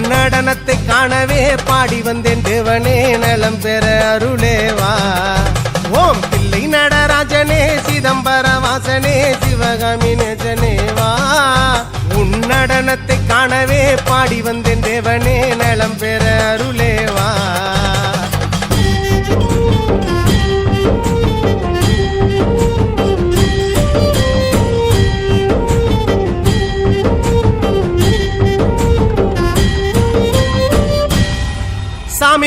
உன் நடனத்தை காணவே பாடி வந்தேன் தேவனே நலம் பெற அருளேவா. ஓம் பிள்ளை நடராஜனே சிதம்பர வாசனே சிவகாமி நேஜனேவா. உன் நடனத்தை காணவே பாடி வந்தேன் தேவனே நலம் பெற அருளேவா.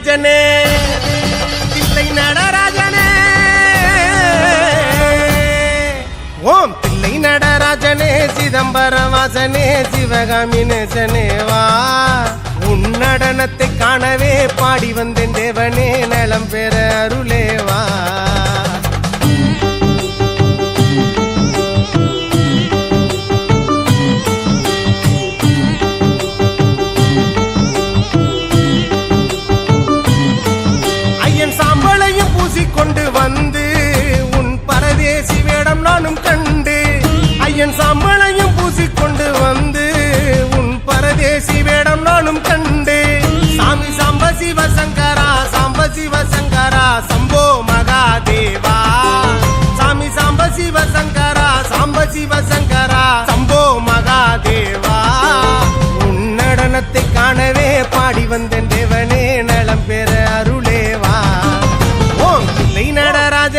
நடராஜனே பிள்ளை நடராஜனே ஓம் பிள்ளை நடராஜனே சிதம்பர வாசனே சிவகாமி நேசனேவா உன் நடனத்தை காணவே பாடி வந்தேன் தேவனே நலம் பெற அருளேவா வா பூசிக்கொண்டு வந்து உன் பரதேசி வேடம் நானும் கண்டு ஐயன் சம்பளையும் பூசிக்கொண்டு வந்து உன் பரதேசி வேடம் நானும் கண்டு. சாமி சாம்ப சிவசங்கரா சாம்ப சம்போ மகாதேவா. சாமி சாம்ப சிவசங்கரா சாம்ப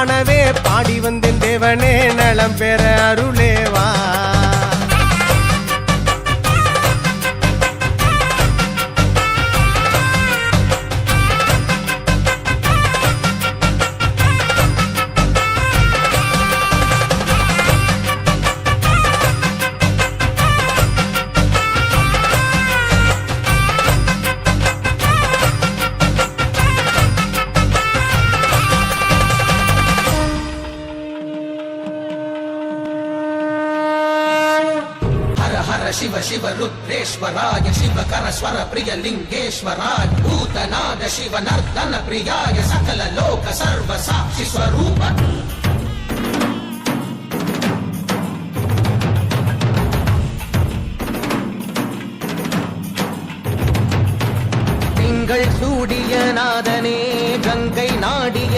காணவே பாடி வந்தேன் தேவனே நலம் பெற அருளேவா. हर शिव शिव रुद्रेश्वराय शिव कर स्वर प्रिय लिंगेश्वराय भूतनाद शिव नर्दन प्रियाय सकल लोक सर्व साक्षि स्वरूप திங்கள் சூடிய நாதனே கங்கை நாடிய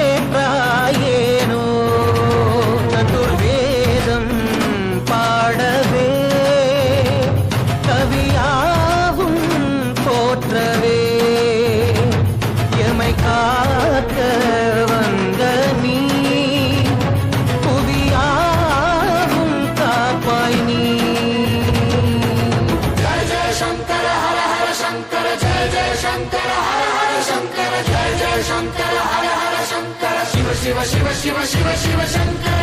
நின்றவே எமை காக்க வந்த நீ புவியாகும் காப்பாய் நீ. சங்கர ஹர ஹர சங்கர ஜெய ஜெய சங்கர ஹர ஹர சங்கர ஜெய ஜெய சங்கர ஹர ஹர சங்கர. சிவ சிவ சிவ சிவ சிவ சிவ சங்கர.